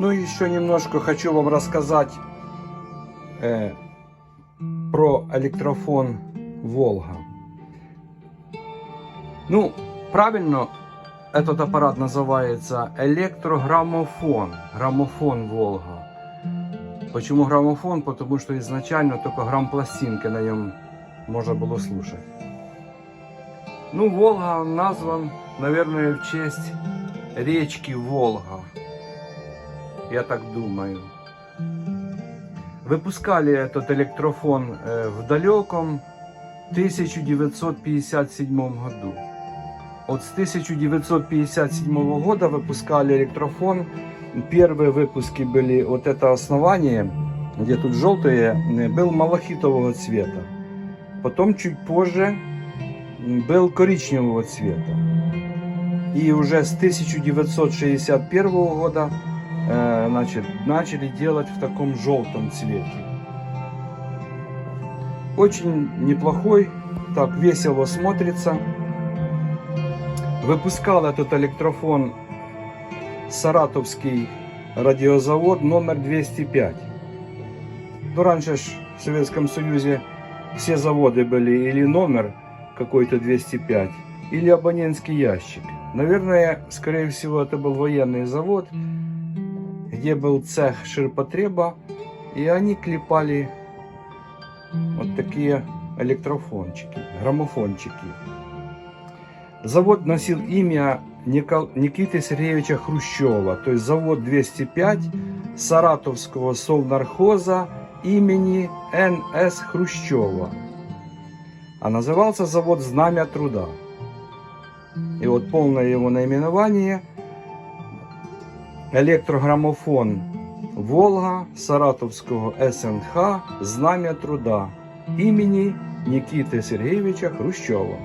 Ну и еще немножко хочу вам рассказать э, про электрофон Волга. Ну, правильно этот аппарат называется электрограммофон. Граммофон Волга. Почему граммофон? Потому что изначально только грамм-пластинки на нем можно было слушать. Ну, Волга назван, наверное, в честь речки Волга. Я так думаю. Выпускали этот электрофон э, в далеком 1957 году. Вот с 1957 года выпускали электрофон. Первые выпуски были вот это основание, где тут желтые, э, был малахитового цвета. Потом чуть позже м, был коричневого цвета. И уже с 1961 года значит, начали делать в таком желтом цвете. Очень неплохой, так весело смотрится. Выпускал этот электрофон Саратовский радиозавод номер 205. Ну, раньше ж в Советском Союзе все заводы были или номер какой-то 205, или абонентский ящик. Наверное, скорее всего, это был военный завод, где был цех ширпотреба, и они клепали вот такие электрофончики, граммофончики. Завод носил имя Никиты Сергеевича Хрущева, то есть завод 205 Саратовского совнархоза имени Н.С. Хрущева. А назывался завод «Знамя труда». И вот полное его наименование электрограммофон Волга Саратовского СНХ «Знамя труда» имени Никиты Сергеевича Хрущева.